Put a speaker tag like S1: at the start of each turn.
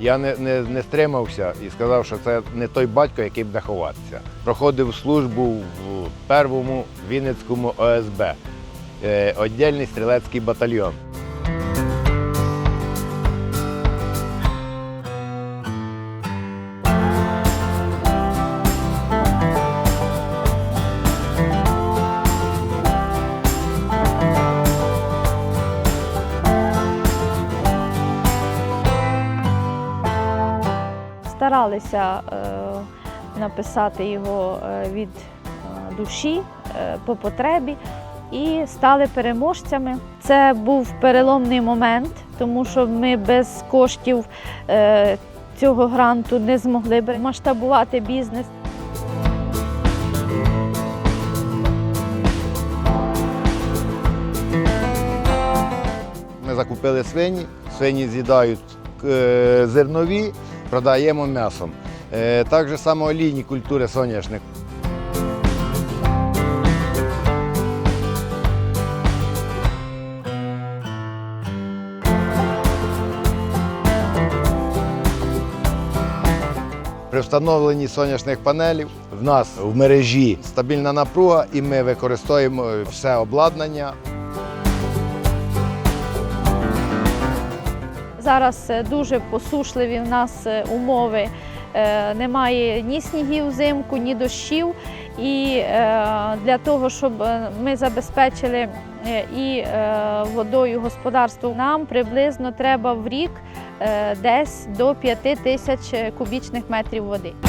S1: Я не, не, не стримався і сказав, що це не той батько, який буде ховатися. Проходив службу в першому Вінницькому ОСБ, е, віддільний стрілецький батальйон.
S2: Старалися е, написати його е, від е, душі по потребі і стали переможцями. Це був переломний момент, тому що ми без коштів цього гранту не змогли б масштабувати бізнес.
S1: Ми закупили свині, свині з'їдають зернові, продаємо м'ясом. Е, Так само олійні культури соняшник. При встановленні сонячних панелів в нас в мережі стабільна напруга і ми використовуємо все обладнання
S2: Зараз е, дуже посушливі в нас е, умови. Е, Немає ні снігів взимку, ні дощів. І для того, щоб ми забезпечили і водою господарство, нам приблизно треба в рік десь до 5 тисяч кубічних метрів води.